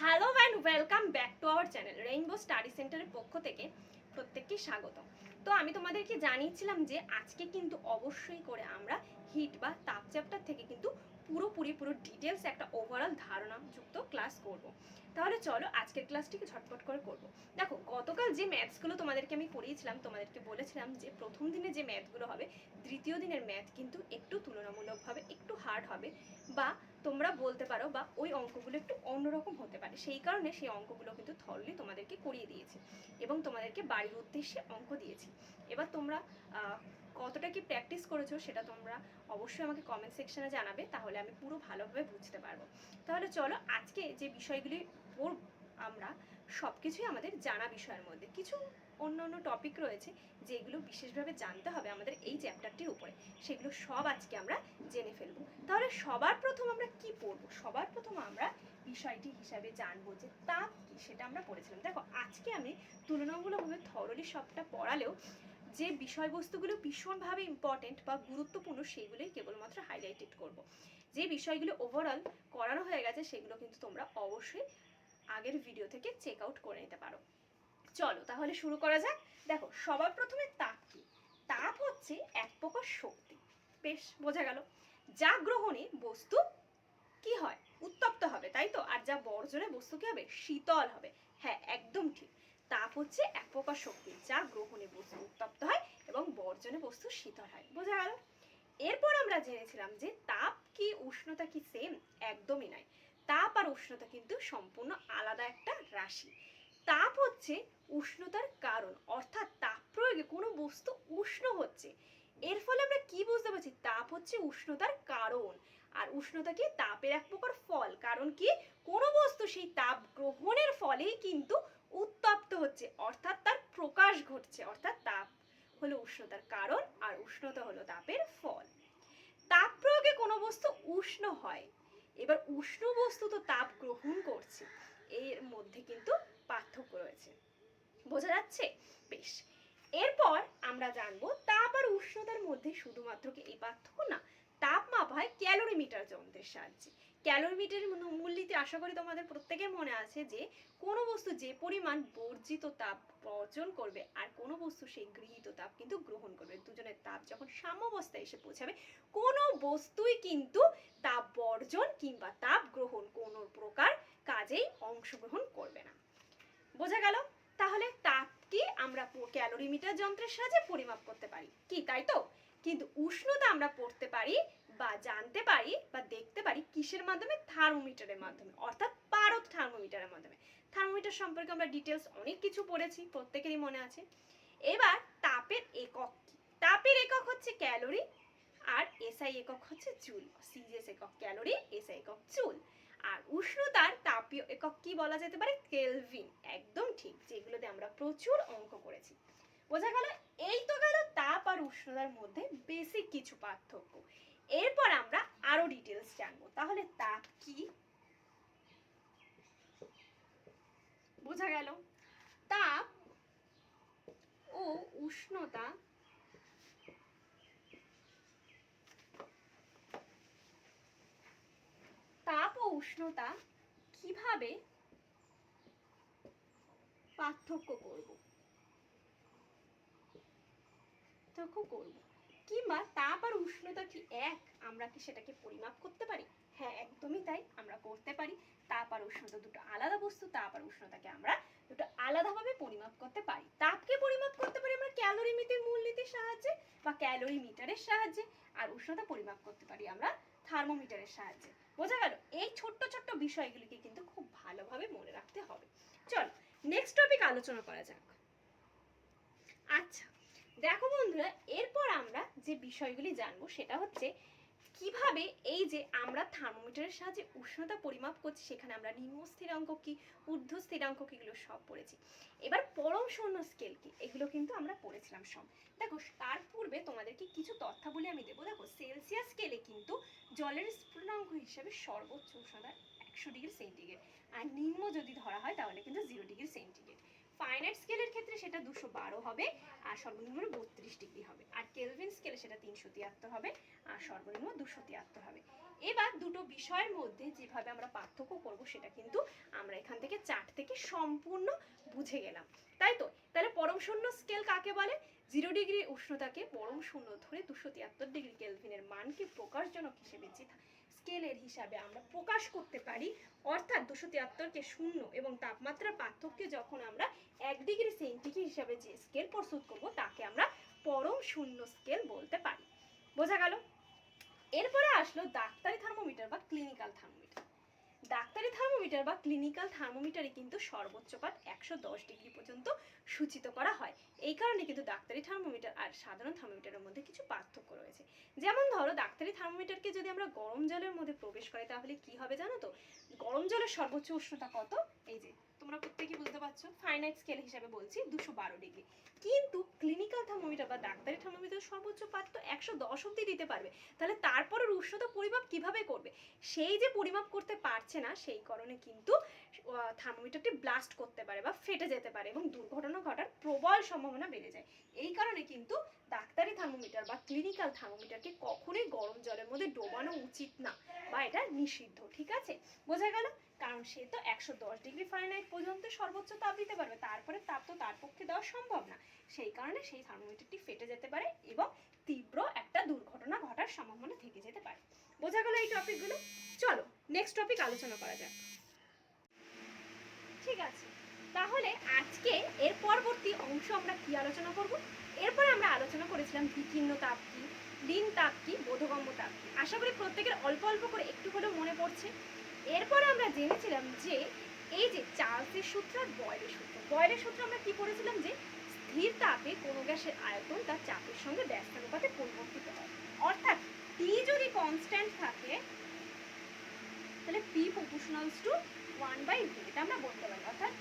Hello and welcome back to our channel rainbow study সেন্টারের পক্ষ থেকে প্রত্যেককে স্বাগত তো আমি তোমাদেরকে জানিয়েছিলাম যে আজকে কিন্তু অবশ্যই করে আমরা হিট বা তাপ চ্যাপ্টার থেকে কিন্তু পুরোপুরি পুরো ডিটেলস একটা ওভারঅল ধারণা যুক্ত ক্লাস করব। তাহলে চলো আজকের ক্লাসটিকে ঝটপট করে করব। দেখো, গতকাল যে ম্যাথসগুলো তোমাদেরকে আমি পড়িয়েছিলাম, তোমাদেরকে বলেছিলাম যে প্রথম দিনে যে ম্যাথগুলো হবে, দ্বিতীয় দিনের ম্যাথ কিন্তু একটু তুলনামূলকভাবে একটু হার্ড হবে বা তোমরা বলতে পারো বা ওই অঙ্কগুলো একটু অন্যরকম হতে পারে। সেই কারণে সেই অঙ্কগুলো কিন্তু থরলি তোমাদেরকে করিয়ে দিয়েছি এবং তোমাদেরকে বাড়ির উদ্দেশ্যে অঙ্ক দিয়েছি। এবার তোমরা কতটা কি প্র্যাকটিস করেছ সেটা তোমরা অবশ্যই আমাকে কমেন্ট সেকশনে জানাবে, তাহলে আমি পুরো ভালোভাবে বুঝতে পারব। তাহলে চলো আজকে যে বিষয়গুলি আমরা সব কিছুই আমাদের জানা বিষয়ের মধ্যে। কিছু অন্য অন্য টপিক রয়েছে যেগুলো বিশেষভাবে জানতে হবে আমাদের এই চ্যাপ্টারটির উপরে। সেগুলো সব আজকে আমরা জেনে ফেলব। তাহলে সবার প্রথম আমরা কি পড়ব? সবার প্রথম আমরা বিষয়টি হিসাবে জানব যে তাপ সেটা আমরা পড়েছিলাম। দেখো, আজকে আমি তুলনামূলকভাবে থরলি সবটা পড়ালেও যে বিষয়বস্তুগুলো ভীষণভাবে ইম্পর্টেন্ট বা গুরুত্বপূর্ণ সেগুলোই কেবলমাত্র হাইলাইটেড করব। যে বিষয়গুলো ওভারঅল করানো হয়ে গেছে সেগুলো কিন্তু তোমরা অবশ্যই আগের ভিডিও থেকে চেক আউট করে নিতে পারো। চলো তাহলে শুরু করা যাক। দেখো, সবার প্রথমে তাপ কি? তাপ হচ্ছে এক প্রকার শক্তি। বেশ, বোঝা গেল। যা গ্রহণে বস্তু কি হয়? উত্তপ্ত হবে, তাই তো? আর যা বর্জনে বস্তু কি হবে? শীতল হবে। হ্যাঁ একদম ঠিক। তাপ হচ্ছে এক প্রকার শক্তি, যা গ্রহণে বস্তু উত্তপ্ত হয় এবং বর্জনে বস্তু শীতল হয়। বোঝা গেল? এরপর আমরা জেনেছিলাম যে তাপ কি, উষ্ণতা কি সেম একদমই নয় তাপ আর উষ্ণতা কিন্তু সম্পূর্ণ আলাদা একটা রাশি। তাপ হচ্ছে উষ্ণতার কারণ, অর্থাৎ তাপ প্রয়োগে কোনো বস্তু উষ্ণ হচ্ছে। এর ফলে আমরা কি বুঝতে পারছি? তাপ হচ্ছে উষ্ণতার কারণ, আর উষ্ণতা কি? তাপের এক প্রকার ফল, কারণ কি? কোনো বস্তু সেই তাপ গ্রহণের ফলেই কিন্তু উত্তপ্ত হচ্ছে, অর্থাৎ তার প্রকাশ ঘটছে, অর্থাৎ তাপ হলো উষ্ণতার কারণ, আর উষ্ণতা হলো তাপের ফল। তাপ প্রয়োগে কোনো বস্তু উষ্ণ হয়, এবার উষ্ণ বস্তু তো তাপ গ্রহণ করছে, এর মধ্যে কিন্তু পার্থক্য রয়েছে। বোঝা যাচ্ছে? বেশ। এরপর আমরা জানব তাপ আর উষ্ণতার মধ্যে শুধুমাত্র কি এই পার্থক্য না, তাপ মাপা হয় ক্যালোরিমিটার যন্ত্রের সাহায্যে। ক্যালোরিমিটার মূল্যতে আশা করি তোমাদের প্রত্যেকের মনে আছে যে, কোনো বস্তু যে পরিমাণ বর্জিত তাপ বর্জন করবে আর কোনো বস্তু সেই গৃহীত তাপ কিন্তু গ্রহণ করবে। দুজনের তাপ যখন সাম্যাবস্থায় এসে পৌঁছাবে, কোনো বস্তুই কিন্তু তাপ বর্জন কিংবা তাপ গ্রহণ কোনো প্রকার কাজেই অংশগ্রহণ করবে না। বোঝা গেল? তাহলে তাপ কি আমরা ক্যালোরিমিটার যন্ত্রের সাহায্যে পরিমাপ করতে পারি। কি, তাই তো? কিন্তু উষ্ণতা আমরা পড়তে পারি বা জানতে পারি বা দেখতে পারি কিসের মাধ্যমে? থার্মোমিটারের মাধ্যমে, অর্থাৎ পারদ থার্মোমিটারের মাধ্যমে। থার্মোমিটার সম্পর্কে আমরা ডিটেলস অনেক কিছু পড়েছি, প্রত্যেকেরই মনে আছে। এবার তাপের একক তাপের একক হচ্ছে ক্যালোরি আর এসআই একক হচ্ছে জুল সিজিএস একক ক্যালোরি এসআই একক জুল আর উষ্ণতার তাপীয় একক কি বলা যেতে পারে? কেলভিন। একদম ঠিক, যেগুলোতে আমরা প্রচুর অঙ্ক করেছি। বোঝা গেল, এই তো গেল তাপ আর উষ্ণতার মধ্যে বেসিক কিছু পার্থক্য। এরপর আমরা আরও ডিটেলস জানব। তাহলে তাপ কি বোঝা গেল তাপ ও উষ্ণতা তাপ উষ্ণতা কীভাবে পার্থক্য করব? পার্থক্য করব। কিংবা তাপ আর উষ্ণতা কি এক? আমরা কি সেটাকে পরিমাপ করতে পারি? হ্যাঁ একদমই তাই। আমরা করতে পারি। তাপ আর উষ্ণতা দুটো আলাদা বস্তু। তাপ আর উষ্ণতাকে আমরা দুটো আলাদাভাবে পরিমাপ করতে পারি। তাপকে পরিমাপ করতে পারি আমরা ক্যালোরি মিটার মূলনীতির সাহায্যে বা ক্যালোরি মিটারের সাহায্যে। আর উষ্ণতা পরিমাপ করতে পারি আমরা থার্মোমিটারের সাহায্যে। বোঝা গেল, এই ছোট্ট ছোট্ট বিষয়গুলিকে কিন্তু খুব ভালোভাবে মনে রাখতে হবে। চল নেক্সট টপিক আলোচনা করা যাক। আচ্ছা দেখো বন্ধুরা, এরপর আমরা যে বিষয়গুলি জানব সেটা হচ্ছে কীভাবে এই যে আমরা থার্মোমিটারের সাহায্যে উষ্ণতা পরিমাপ করছি, সেখানে আমরা নিম্ন স্থিরাঙ্ক কি, ঊর্ধ্ব স্থিরাঙ্ক কি, এগুলো সব পড়েছি। এবার পরম শূন্য স্কেল কি, এগুলো কিন্তু আমরা পড়েছিলাম সব। দেখো, তার পূর্বে তোমাদেরকে কিছু তথ্যাবলী আমি দেবো। দেখো, সেলসিয়াস স্কেলে কিন্তু জলের স্ফুটনাঙ্ক হিসাবে সর্বোচ্চ উষ্ণতা একশো ডিগ্রি সেন্টিগ্রেড, আর নিম্ন যদি ধরা হয় তাহলে কিন্তু জিরো ডিগ্রি সেন্টিগ্রেড ফাইনাইট স্কেলের ক্ষেত্রে সেটা দুশো বারো হবে, আর সর্বনিম্ন বত্রিশ ডিগ্রি হবে। আর কেলভিন স্কেলে সেটা তিনশো তিয়াত্তর হবে, আর সর্বনিম্ন দুশো তিয়াত্তর হবে। এবার দুটো বিষয়ের মধ্যে যেভাবে আমরা পার্থক্য করব, সেটা কিন্তু আমরা এখান থেকে চার্ট থেকে সম্পূর্ণ বুঝে গেলাম। তাই তো? তাহলে পরম শূন্য স্কেল কাকে বলে? জিরো ডিগ্রি উষ্ণতাকে পরম শূন্য ধরে দুশো তিয়াত্তর ডিগ্রি কেলভিনের মানকে প্রকাশজনক হিসেবে স্কেলের হিসাবে আমরা প্রকাশ করতে পারি, অর্থাৎ দুশো তিয়াত্তরকে শূন্য এবং তাপমাত্রার পার্থক্য যখন আমরা এক ডিগ্রি সেন্টিগ্রেড হিসাবে যে স্কেল প্রস্তুত করব, তাকে আমরা পরম শূন্য স্কেল বলতে পারি। বোঝা গেল? এরপরে আসলো ডাক্তারি থার্মোমিটার বা ক্লিনিক্যাল থার্মোমিটার ডাক্তারি থার্মোমিটার বা ক্লিনিক্যাল থার্মোমিটারে কিন্তু সর্বোচ্চ পাত একশো দশ ডিগ্রি পর্যন্ত সূচিত করা হয়। এই কারণে কিন্তু ডাক্তারি থার্মোমিটার আর সাধারণ থার্মোমিটারের মধ্যে কিছু পার্থক্য রয়েছে। যেমন ধরো, ডাক্তারি থার্মোমিটারকে যদি আমরা গরম জলের মধ্যে প্রবেশ করাই তাহলে কি হবে জানো তো? গরম জলের সর্বোচ্চ উষ্ণতা কত? এই যে, তোমরা প্রত্যেকেই বুঝতে পারছ ফাইনাইট স্কেল হিসাবে বলছি দুশো বারো ডিগ্রি কিন্তু ক্লিনিক্যাল থার্মোমিটার বা ডাক্তারি সর্বোচ্চ পাত তো একশো দশ অব্দি দিতে পারবে। তাহলে তারপরের উষ্ণতা পরিমাপ কীভাবে করবে? সেই যে পরিমাপ করতে পারছে না, সেই কারণে কিন্তু থার্মোমিটারটি ব্লাস্ট করতে পারে বা ফেটে যেতে পারে এবং দুর্ঘটনা ঘটার প্রবল সম্ভাবনা বেড়ে যায়। এই কারণে কিন্তু ডাক্তারি থার্মোমিটার বা ক্লিনিক্যাল থার্মোমিটারকে কখনোই গরম জলের মধ্যে ডোবানো উচিত না বা এটা নিষিদ্ধ, ঠিক আছে? বোঝা গেল? কারণ সে তো একশো দশ ডিগ্রি ফারেনহাইট পর্যন্ত সর্বোচ্চ তাপ দিতে পারবে। তারপরে তাপ তো তার পক্ষে দেওয়া সম্ভব না। সেই কারণে সেই থার্মোমিটারটি ফেটে যেতে পারে এবং তীব্র একটা দুর্ঘটনা ঘটার সম্ভাবনা থেকে যেতে পারে। বোঝা গেল এই টপিকগুলো চলো নেক্সট টপিক আলোচনা করা যাক। ঠিক আছে, তাহলে আজকে এর পরবর্তী অংশ আমরা কি আলোচনা করব? এরপরে আমরা আলোচনা করেছিলাম বিকীর্ণ তাপ কি, লিন তাপ কি, বোধগম্য তাপ কি। আশা করি প্রত্যেকের অল্প অল্প করে একটু হলেও মনে পড়ছে। এরপরে আমরা জেনেছিলাম যে এই যে চার্লসের সূত্র আর বয়েলের সূত্র বয়েলের সূত্র আমরা কি পড়েছিলাম যে স্থির তাপে কোনো গ্যাসের আয়তন তার চাপের সঙ্গে ব্যস্তানুপাতে পরিবর্তিত হয়। অর্থাৎ টি যদি কনস্ট্যান্ট থাকে, তাহলে P proportional to one by V এটা আমরা বলতে পারি। অর্থাৎ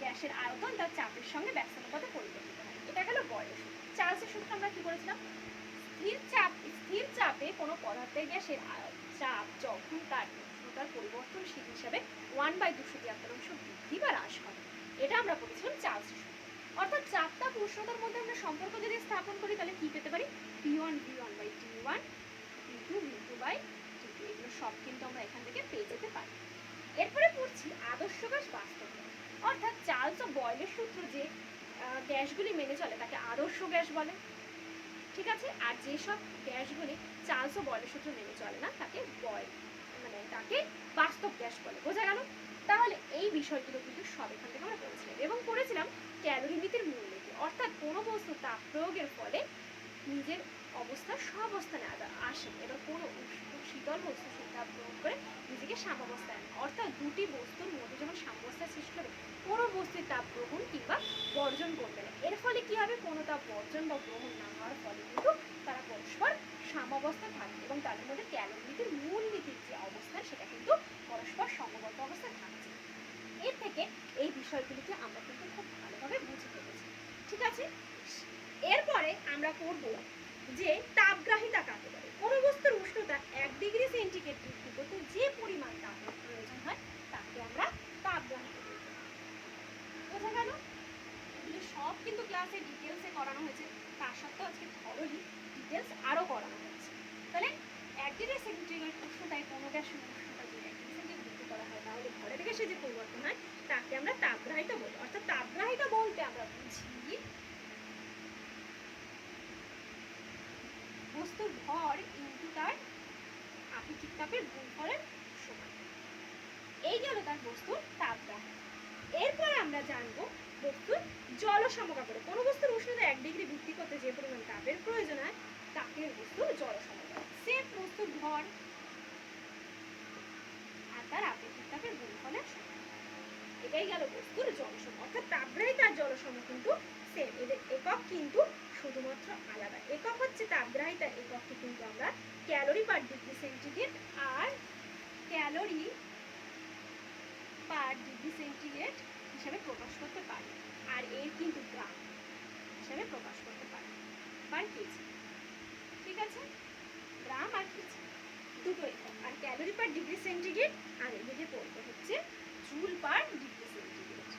গ্যাসের আয়তন তার চাপের সঙ্গে ব্যস্তানুপাতে পরিবর্তিত হয়। এটা গেল বয়েলের সূত্র। চার্লসের সূত্র আমরা কি করেছিলাম স্থির চাপ, স্থির চাপে কোনো পদার্থের গ্যাসের চাপ, যখন তার উষ্ণতার পরিবর্তনশীল হিসাবে ওয়ান বাই দুশো তিয়াত্তর অংশ বৃদ্ধি বা হ্রাস হয় এটা আমরা বলেছিলাম চার্লসের সূত্র অর্থাৎ তাপ উষ্ণতার মধ্যে আমরা সম্পর্ক যদি স্থাপন করি, তাহলে কি পেতে পারি? P one V one by T one P two V two by T two এগুলো সব কিন্তু আমরা এখান থেকে পেয়ে যেতে পারি। এরপরে পড়ছি আদর্শ গ্যাস বাস্তব। অর্থাৎ চার্লস ও বয়েলের সূত্র যে গ্যাসগুলি মেনে চলে, তাকে আদর্শ গ্যাস বলে। ঠিক আছে? আর যেসব গ্যাসগুলি চার্লস ও বয়েলের সূত্র মেনে চলে না, তাকে বয়েল। মানে তাকে বাস্তব গ্যাস বলে। বোঝা গেল? তাহলে এই বিষয়গুলো কিন্তু সব এখান থেকে আমরা পড়েছিলাম এবং পড়েছিলাম ক্যালোরি নীতির মূলনীতি অর্থাৎ কোনো বস্তু তাপ প্রয়োগের ফলে নিজের অবস্থা সহাবস্থানে আদা- আসে এবার কোনো উষ্ণ শীতল বস্তু তাপ প্রয়োগ করে নিজেকে সাম্যাবস্থায় আনে। অর্থাৎ দুটি বস্তুর মধ্যে যখন সাম্যাবস্থা সৃষ্টি হবে, কোনো বস্তুর তাপ গ্রহণ কিংবা বর্জন করবে না। এর ফলে কি হবে? কোনো তাপ বর্জন বা গ্রহণ না হওয়ার ফলে কিন্তু তারা পরস্পর সাম্যাবস্থা থাকবে এবং তাদের মধ্যে ক্যালোরিমিতির মূল নীতির যে অবস্থান সেটা কিন্তু পরস্পর সমবর্ত অবস্থায় থাকছে। এর থেকে এই বিষয়গুলিকে আমরা কিন্তু খুব ভালোভাবে বুঝে ফেলেছি। ঠিক আছে? এরপরে আমরা করব যে তাপগ্রাহিতা কাকে বলে? কোনো বস্তুর উষ্ণতা এক ডিগ্রি সেন্টিগ্রেড বৃদ্ধি করতে যে পরিমাণ তাপের প্রয়োজন হয়, তাকে আমরা তাপগ্রাহিতা। বোঝা গেল? এগুলো সব কিন্তু ক্লাসে ডিটেলসে করানো হয়েছে। তার সত্ত্বেও আজকে থরলি ডিটেলস আরও করানো হয়েছে। তাহলে এক ডিগ্রি সেন্টিগ্রেড উষ্ণতায় কোনো গ্যাসের উষ্ণতা যদি এক ডিগ্রি সেন্টিগ্রেড বৃদ্ধি করা হয়, তাহলে ঘরে থেকে সে যে পরিবর্তন হয়, তাকে আমরা তাপগ্রাহিতা বলি। অর্থাৎ তাপগ্রাহিতা বলতে আমরা বুঝি বস্তুর ভর ইনটু তার আপেক্ষিক তাপের গুণফলের সমান। এই গেল তার বস্তুর তাপগ্রাহী এরপরে আমরা জানব বস্তুর জল সমকাপড়ে কোনো বস্তুর উষ্ণতা এক ডিগ্রি বৃদ্ধি করতে যে পরিমাণ তাপের প্রয়োজন হয় তাকে বস্তুর জল সমকাপড় সেম বস্তুর ভর আর তার আপেক্ষিক তাপের গুণফলের সমান। এটাই গেল বস্তুর জলসম অর্থাৎ তাপগ্রাহী তার জলসম কিন্তু সেম এদের একক কিন্তু শুধুমাত্র আলাদা। একক হচ্ছে তাপগ্রাহিতার একককে কিন্তু আমরা ক্যালোরি পার ডিগ্রি সেন্টিগ্রেড আর ক্যালোরি পার ডিগ্রি সেন্টিগ্রেড হিসাবে প্রকাশ করতে পারি। আর এর কিন্তু গ্রাম হিসাবে প্রকাশ করতে পারি। Per kg. ঠিক আছে? গ্রাম আর কেজি। দুটো একক। আর ক্যালোরি পার ডিগ্রি সেন্টিগ্রেড আর এদিকে পড়বে হচ্ছে জুল পার ডিগ্রি সেন্টিগ্রেড।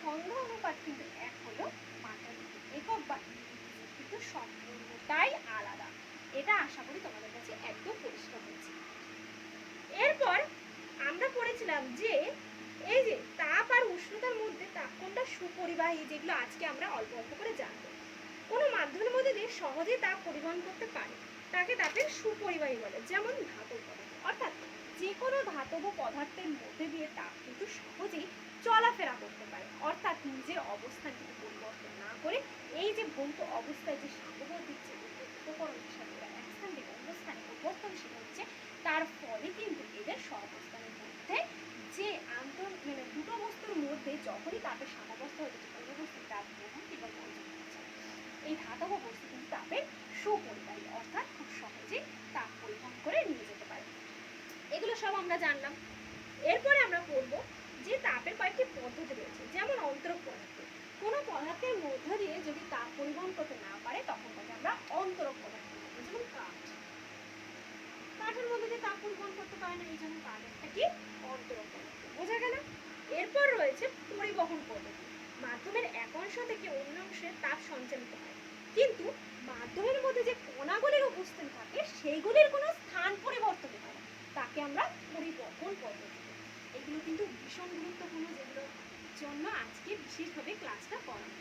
সংখ্যা অনুপাত কিন্তু এক হলো দুটি একক বা কিন্তু সম্পূর্ণটাই আলাদা। এটা আশা করি তোমাদের কাছে একদম পরিষ্কার হয়েছে। এরপর আমরা পড়েছিলাম যে এই যে তাপ আর উষ্ণতার মধ্যে তাপ কোনটা সুপরিবাহী যেগুলো আজকে আমরা অল্প অল্প করে জানব। কোনো মাধ্যমের মধ্যে দিয়ে সহজে তাপ পরিবহন করতে পারে, তাকে তাপের সুপরিবাহী বলে, যেমন ধাতব পদার্থ। অর্থাৎ যে কোনো ধাতব পদার্থের মধ্যে দিয়ে তাপ কিন্তু সহজেই চলাফেরা করতে পারে। অর্থাৎ নিজের অবস্থান কিন্তু পরিবর্তন না করে, এই যে ভৌত অবস্থায় যে সাপোবর দিচ্ছে সাথে ওরা এক স্থান থেকে অন্য স্থানে পরিবর্তনশীল হচ্ছে, তার ফলে কিন্তু এদের সহাবস্থানের মধ্যে যে আন্তর মানে দুটো বস্তুর মধ্যে যখনই তাপের সাম্যাবস্থা হচ্ছে কোনো বস্তু তাপ গ্রহণ কিংবা বর্জন হচ্ছে। এই ধাতব বস্তু কিন্তু তাপের সুপরিবাহী, অর্থাৎ খুব সহজে তাপ পরিবহন করে নিয়ে যেতে পারে। এগুলো সব আমরা জানলাম। এরপরে আমরা পড়ব যে তাপের কয়েকটি পদ্ধতি রয়েছে, যেমন অন্তরক পদার্থ কোনো পদার্থের মধ্য দিয়ে যদি তাপ পরিবহন করতে না পারে, তখন তাকে আমরা অন্তরক পদার্থ বলব যেমন কাঠ। কাঠের মধ্যে দিয়ে তাপ পরিবহন করতে পারে না, এই জন্য কাঠ একটা কি? অন্তরক পদার্থ বোঝা গেল? এরপর রয়েছে পরিবহন পদ্ধতি। মাধ্যমের এক অংশ থেকে অন্য অংশে তাপ সঞ্চালিত হয়। কিন্তু মাধ্যমের মধ্যে যে কণাগুলির উপস্থিত থাকে সেইগুলির কোনো স্থান পরিবর্তন হয় না তাকে আমরা পরিবহন পদ্ধতি বলি। এগুলো কিন্তু ভীষণ গুরুত্বপূর্ণ যেগুলোর জন্য আজকে বিশেষভাবে ক্লাসটা করানো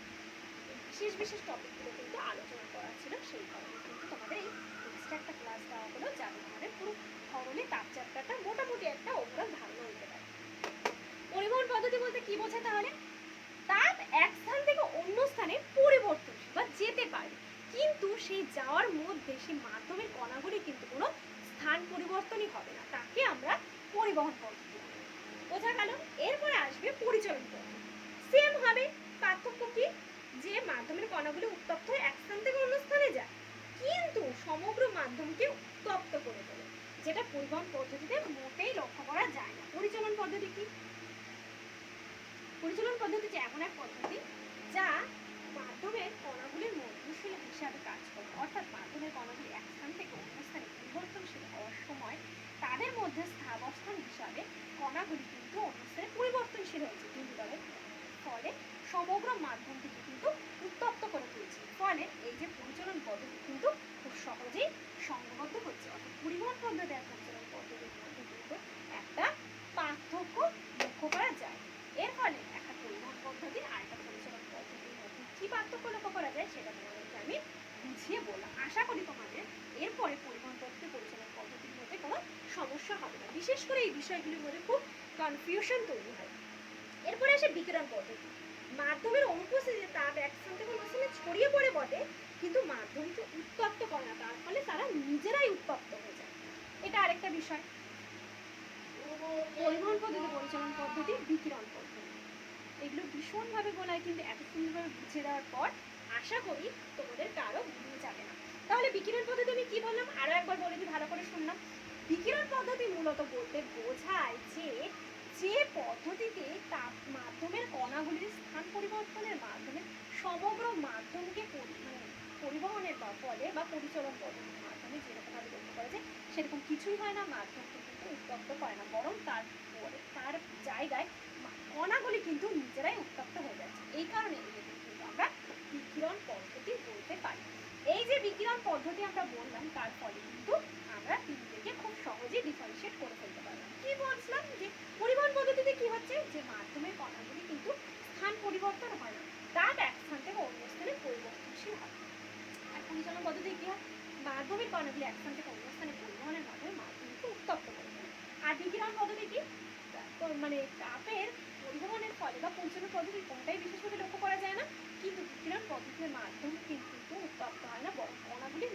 এই বিশেষ বিশেষ টপিকগুলো কিন্তু আলোচনা করা ছিল সেই কারণে কিন্তু তোমাদের এই এক্সট্রা একটা ক্লাস দেওয়া হলো যাতে তোমাদের পুরো ধরনের তাপ চ্যাপ্টারটা মোটামুটি একটা ওভারঅল ধারণা হতে পারে পরিবহন পদ্ধতি বলতে তাহলে? তাপ এক স্থান থেকে অন্য স্থানে পরিবর্তনশীল বা যেতে পারে। কিন্তু সেই যাওয়ার মধ্যে সেই মাধ্যমের কণাগুলি কিন্তু কোনো স্থান পরিবর্তনই হবে না। তাকে আমরা পরিবহন পদ্ধতি। বোঝা গেল? এরপরে আসবে পরিচলন পদ্ধতি। সেম হবে। পার্থক্য কি? যে মাধ্যমের কণাগুলি উত্তপ্ত হয়ে এক স্থান থেকে অন্য স্থানে যায়। কিন্তু সমগ্র মাধ্যমকে উত্তপ্ত করে তোলে। যেটা পরিবহন পদ্ধতিতে মোটেই লক্ষ্য করা যায় না। পরিচালন পদ্ধতি কি? পরিচালন পদ্ধতি যে এমন এক পদ্ধতি যা মাধ্যমের কণাগুলির মধ্যশীল হিসাবে কাজ করে। অর্থাৎ মাধ্যমের কণাগুলি এক স্থান থেকে অন্য স্থানে পরিবর্তনশীল হওয়ার সময় তাদের মধ্যে স্থাবস্থান হিসাবে কণাগুলি কিন্তু অন্য স্থানে পরিবর্তনশীল হয়েছে। কিন্তু দলের ফলে সমগ্র মাধ্যমটিকে কিন্তু উত্তপ্ত করে তুলছে। ফলে এই যে পরিচালন পদ্ধতি কিন্তু খুব সহজেই সংঘবদ্ধ হচ্ছে। অর্থাৎ পরিবহন পদ্ধতি আর পরিচালন পদ্ধতির মধ্যে কিন্তু একটা পার্থক্য লক্ষ্য করা যায়। এর ফলে একটা পরিবহন পদ্ধতি আর একটা পরিচালন পদ্ধতির মধ্যে কি পার্থক্য লক্ষ্য করা যায় সেটা তোমাদেরকে আমি বুঝিয়ে বললাম। আশা করি তোমাদের এরপরে পরিবহন পদ্ধতি পরিচালন পদ্ধতির মধ্যে কোনো সমস্যা হবে না। বিশেষ করে এই বিষয়গুলির মধ্যে খুব কনফিউশন তৈরি হয়। এরপরে আসে বিকিরণ পদ্ধতি। মাধ্যমের অনুপস্থিতিতে তাপ এক স্থান থেকে অন্য স্থানে ছড়িয়ে পড়ে বটে, কিন্তু মাধ্যমকে উত্তপ্ত করে না তার ফলে তারা নিজেরাই উত্তপ্ত হয়ে যায়। এটা আরেকটা বিষয়। পরিবহন পদ্ধতি, পরিচালন পদ্ধতি, বিকিরণ পদ্ধতি। এগুলো ভীষণভাবে বলায় কিন্তু এত সুন্দরভাবে বুঝিয়ে দেওয়ার পর আশা করি তোমাদের কারও ভুলে যাবে না। তাহলে বিকিরণ পদ্ধতি আমি কি বললাম? আরও একবার বলে দিই, ভালো করে শুনলাম। বিকিরণ পদ্ধতি মূলত বলতে বোঝায় যে যে পদ্ধতিতে তাপ মাধ্যমের কণাগুলির স্থান পরিবর্তনের মাধ্যমে সমগ্র মাধ্যমকে মানে পরিবহনের বা ফলে বা পরিচালন পদ্ধতির মাধ্যমে যেরকমভাবে লক্ষ্য করা যায়, সেরকম কিছুই হয় না, মাধ্যমকে কিন্তু উত্তপ্ত করে না, বরং তার তার জায়গায় কণাগুলি কিন্তু নিজেরাই উত্তপ্ত হয়ে যাচ্ছে। এই কারণে এদেরকে কিন্তু আমরা বিকিরণ পদ্ধতি বলতে পারি। এই যে বিকিরণ পদ্ধতি আমরা বললাম, তার ফলে কিন্তু আমরা তিনটিকে খুব সহজেই ডিফারেন্সিয়েট করে ফেলতে পারলাম। কি বলছিলাম যে পরিবহন পদ্ধতিতে কি হচ্ছে? যে মাধ্যমের কণাগুলি কিন্তু স্থান পরিবর্তন হয় না, তার এক স্থান থেকে অন্য স্থানে পরিবর্তনশীল হয়। আর পরিচালন পদ্ধতি কি হয়? মাধ্যমের কণাগুলি এক স্থান থেকে অন্য স্থানে পরিবহনের মাধ্যমে মাধ্যমকে উত্তপ্ত মানে তাপের পরিবহনের ফলে বা পরিচালন পদ্ধতি কোনটাই লক্ষ্য করা যায় না। কিন্তু বিকিরণ পদ্ধতির মাধ্যমে কিন্তু উত্তপ্ত হয় না, বরং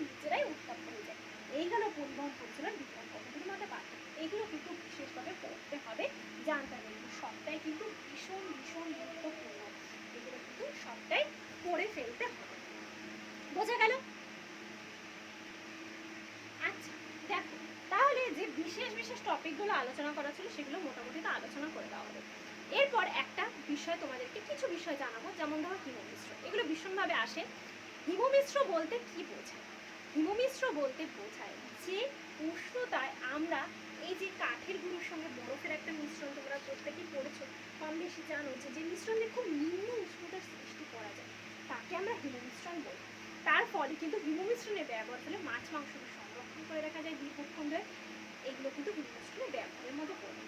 নিজেরাই উত্তপ্ত হয়ে যায়। এই হলো পরিবহন পরিচালন বিকিরণ পদ্ধতির মধ্যে পার্থক্য। এগুলো কিন্তু বিশেষভাবে পড়তে হবে, জানতে হবে। সবটাই কিন্তু ভীষণ ভীষণ গুরুত্বপূর্ণ। এগুলো কিন্তু সবটাই পড়ে ফেলতে হবে। বোঝা গেল আচ্ছা দেখো তাহলে যে বিশেষ বিশেষ টপিকগুলো আলোচনা করা ছিল, সেগুলো মোটামুটি তো আলোচনা করে দেওয়া হবে। এরপর একটা বিষয় তোমাদেরকে, কিছু বিষয় জানাব, যেমন ধরো হিমমিশ্র এগুলো ভীষণভাবে আসে। হিমমিশ্র বলতে কি বোঝায়? হিমমিশ্র বলতে বোঝায় যে উষ্ণতায় আমরা এই যে কাঠের গুঁড়োর সঙ্গে বরফের একটা মিশ্রণ তোমরা প্রত্যেকেই পড়েছো কম বেশি জানো যে যে মিশ্রণে খুব নিম্ন উষ্ণতার সৃষ্টি করা যায়, তাকে আমরা হিমমিশ্রণ বলি। তার ফলে কিন্তু হিমমিশ্রণের ব্যবহার ফলে মাছ মাংসকে সংরক্ষণ করে রাখা যায় দীর্ঘক্ষণ ধরে এগুলো কিন্তু হিমমিশ্রণের ব্যবহারের মধ্যে পড়ে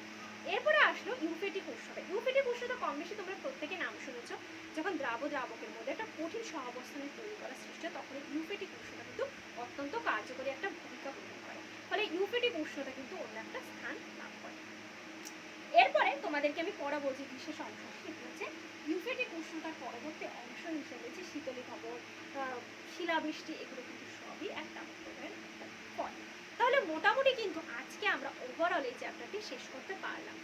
এরপরে আসলো ইউফেটিক উষ্ণতা ইউফেটিক উষ্ণতা কম বেশি তোমরা প্রত্যেকে নাম শুনেছ। যখন দ্রাব দ্রাবকের মধ্যে একটা কঠিন সহাবস্থানে তৈরি করা সৃষ্টি হয় তখন ইউফেটিক উষ্ণতা কিন্তু অত্যন্ত কার্যকরী একটা ভূমিকা গ্রহণ করে। ফলে ইউফেটিক উষ্ণতা কিন্তু অন্য একটা স্থান লাভ করে। এরপরে তোমাদেরকে আমি পড়াবো যে বিশেষ অংশ সেটা হচ্ছে ইউফেটিক উষ্ণতার পরবর্তী অংশ হিসেবে যে শীতলীভবন আহ, শিলাবৃষ্টি এগুলো কিন্তু সবই একটা ফল। মোটামুটি কিন্তু আজকে আমরা ওভারঅল এই চ্যাপ্টারটি শেষ করতে পারলাম।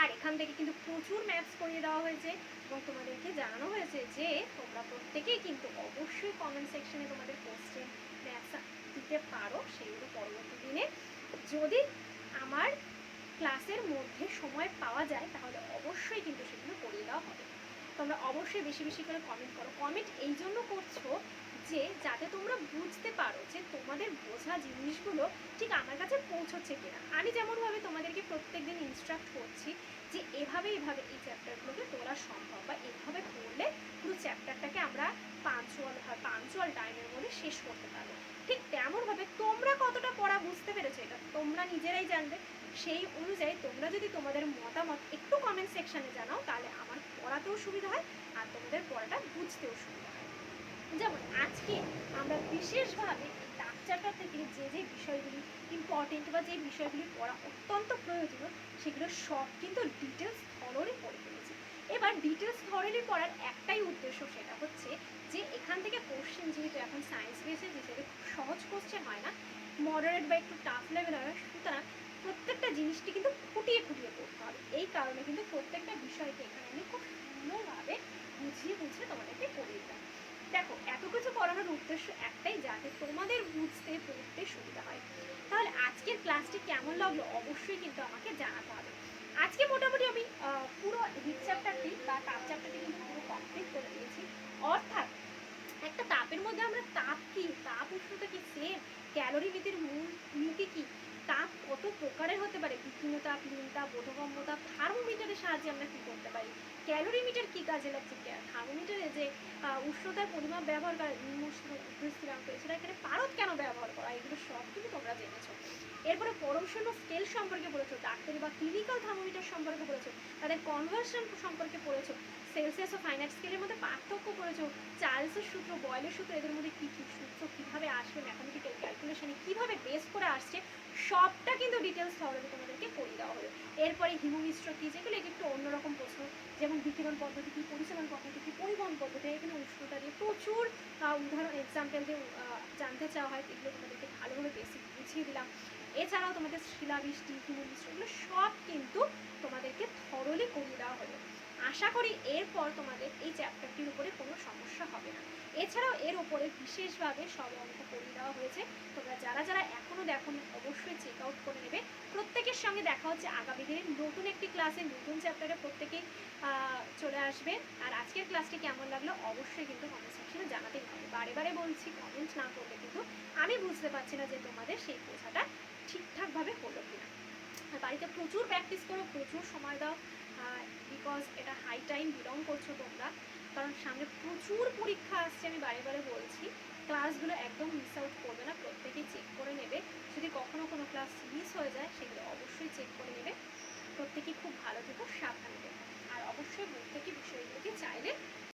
আর এখান থেকে কিন্তু প্রচুর ম্যাথস করিয়ে দেওয়া হয়েছে এবং তোমাদেরকে জানানো হয়েছে যে তোমরা প্রত্যেকেই কিন্তু অবশ্যই কমেন্ট সেকশনে তোমাদের কোশ্চেন ম্যাথস দিতে পারো সেগুলো পরবর্তী দিনে। যদি আমার ক্লাসের মধ্যে সময় পাওয়া যায়, তাহলে অবশ্যই কিন্তু সেগুলো করিয়ে দেওয়া হবে। তোমরা অবশ্যই বেশি বেশি করে কমেন্ট করো। কমেন্ট এই জন্য করছ যে যাতে তোমরা বুঝতে পারো যে তোমাদের বোঝা জিনিসগুলো ঠিক আমার কাছে পৌঁছচ্ছে কিনা। আমি যেমনভাবে তোমাদেরকে প্রত্যেকদিন ইনস্ট্রাক্ট করছি যে এভাবে এভাবে এই চ্যাপ্টারগুলোকে তোলা সম্ভব বা এভাবে পড়লে পুরো চ্যাপ্টারটাকে আমরা পাঁচুয়াল পাঁচুয়াল টাইমের মধ্যে শেষ করতে পারব। ঠিক তেমনভাবে তোমরা কতটা পড়া বুঝতে পেরেছ এটা তোমরা নিজেরাই জানবে। সেই অনুযায়ী তোমরা যদি তোমাদের মতামত একটু কমেন্ট সেকশনে জানাও, তাহলে আমার পড়াতেও সুবিধা হয় আর তোমাদের পড়াটা বুঝতেও সুবিধা হয়। যেমন আজকে আমরা বিশেষভাবে ডাক চ্যাপ্টার থেকে যে যে বিষয়গুলি ইম্পর্টেন্ট বা যে বিষয়গুলি পড়া অত্যন্ত প্রয়োজনীয়, সেগুলো সব কিন্তু ডিটেলস থরলি পড়ে ফেলেছি। এবার ডিটেলস থরলি পড়ার একটাই উদ্দেশ্য সেটা হচ্ছে যে এখান থেকে কোশ্চেন যেহেতু এখন সায়েন্স বেসের খুব সহজ কোশ্চেন হয় না মডারেট বা একটু টাফ লেভেল হয়, সুতরাং প্রত্যেকটা জিনিসটি কিন্তু খুঁটিয়ে খুঁটিয়ে পড়তে হবে। এই কারণে কিন্তু প্রত্যেকটা বিষয়কে এখানে আমি খুব সুন্দরভাবে বুঝিয়ে বুঝিয়ে তোমাদেরকে পড়িয়ে দিলাম দেখো এত কিছু করানোর উদ্দেশ্য একটাই, যাতে তোমাদের বুঝতে পড়তে সুবিধা হয়। তাহলে আজকের ক্লাসটি কেমন লাগল অবশ্যই কিন্তু আমাকে জানাতে হবে। আজকে মোটামুটি আমি পুরো হিট চ্যাপ্টারটি বা তাপ চ্যাপ্টারটি কিন্তু পুরো কমপ্লিট করে দিয়েছি। অর্থাৎ একটা তাপের মধ্যে আমরা তাপ কি? তাপ উষ্ণতা কি সেম ক্যালোরি মিতির মূল নীতি কি? তাপ কত প্রকারের হতে পারে? বিভিন্ন তাপ লিন তাপ বোধগম্য তাপ থার্মোমিটারের সাহায্যে আমরা কি করতে পারি? ক্যালোরিমিটার কি কাজে লাগছে? থার্মোমিটারে যে উষ্ণতার পরিমাপ ব্যবহার করা নিম্ন স্থিরাঙ্ক এছাড়া এখানে পারদ কেন ব্যবহার করা? এগুলো সব কিন্তু তোমরা জেনেছো। এরপরে পরমশূন্য স্কেল সম্পর্কে পড়েছো ডাক্তারি বা ক্লিনিক্যাল থার্মোমিটার সম্পর্কে পড়েছো তাদের কনভার্সন সম্পর্কে পড়েছো সেলসিয়াস ও ফাইনাইট স্কেলের মধ্যে পার্থক্য পড়েছো চার্লসের সূত্র বয়লের সূত্র, এদের মধ্যে কী কী সূত্র কীভাবে আসবে কীভাবে বেস করে আসছে, সবটা কিন্তু ডিটেলস তাহলে তোমাদেরকে করে দেওয়া হলো। এরপরে হিমমিশ্র কী, যেগুলো একটু অন্যরকম প্রশ্ন, যেমন বিকিরণ পদ্ধতি কী পরিচালন পদ্ধতি কী, পরিবহন পদ্ধতি এখানে উষ্ণতা দিয়ে প্রচুর উদাহরণ এক্সাম্পল দিয়ে জানতে চাওয়া হয়, এগুলো তোমাদেরকে ভালোভাবে বেসিক বুঝিয়ে দিলাম। এছাড়াও তোমাদের শিলাবৃষ্টি হিমমিশ্র এগুলো সব কিন্তু তোমাদেরকে থরলি করিয়ে দেওয়া হলো। আশা করি এরপর তোমাদের এই চ্যাপ্টারটির উপরে কোনো সমস্যা হবে না। এছাড়াও এর উপরে বিশেষভাবে সব অঙ্ক করিয়ে দেওয়া হয়েছে। তোমরা যারা যারা এখনও দেখোনি, অবশ্যই চেক আউট করে নেবে। প্রত্যেকের সঙ্গে দেখা হচ্ছে আগামী দিনে নতুন একটি ক্লাসে নতুন চ্যাপ্টারে প্রত্যেকেই চলে আসবে। আর আজকের ক্লাসটি কেমন লাগল অবশ্যই কিন্তু কমেন্ট সেকশনে জানাতেই হবে। বারে বারে বলছি কমেন্ট না করলে কিন্তু আমি বুঝতে পারছি না যে তোমাদের সেই বোঝাটা ঠিকঠাকভাবে হলো কিনা। আর বাড়িতে প্রচুর প্র্যাকটিস করো, প্রচুর সময় দাও। বিকজ এটা হাই টাইম বিলং করছ তোমরা, কারণ সামনে প্রচুর পরীক্ষা আসছে, আমি বারে বারে বলছি। ক্লাসগুলো একদম মিস আউট করবে না প্রত্যেকেই চেক করে নেবে। যদি কখনো কোনো ক্লাস মিস হয়ে যায়, সেগুলো অবশ্যই চেক করে নেবে। প্রত্যেকেই খুব ভালো থেকো, সাবধানে থেকো। আর অবশ্যই প্রত্যেকই বিষয়গুলোকে চাইলে